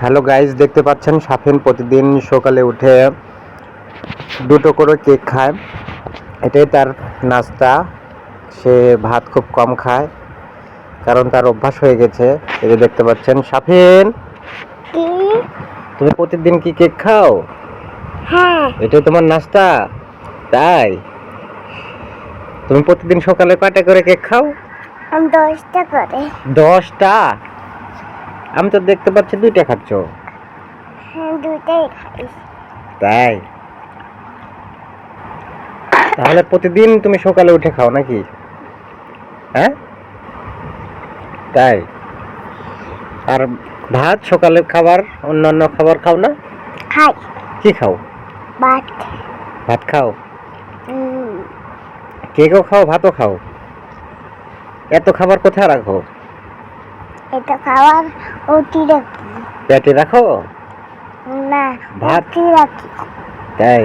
Hello guys দেখতে পাচ্ছেন সাফিন প্রতিদিন সকালে উঠে দুটো করে কেক খায়। এটাই তার নাস্তা। সে ভাত খুব কম খায় কারণ তার অভ্যাস হয়ে গেছে। যে দেখতে পাচ্ছেন সাফিন। তুমি প্রতিদিন কি কেক খাও? হ্যাঁ। এটাই তোমার নাস্তা? তাই? তুমি প্রতিদিন সকালে কয়টা করে কেক খাও? দশটা করে। দশটা? আমি তো দেখতে পাচ্ছি দুইটা খাচ্ছ। হ্যাঁ খাই তাই? তাহলে প্রতিদিন তুমি সকালে উঠে খাও নাকি? হ্যাঁ? তাই? আর ভাত সকালের খাবার অন্যান্য খাবার খাও না? খাই। কি খাও? ভাত। ভাত খাও? কেকও খাও ভাতও খাও? এত খাবার কোথায় রাখো? এটা খাওয়ার অতি রাখি পেটে রাখো? না ভাত? রাখি তাই?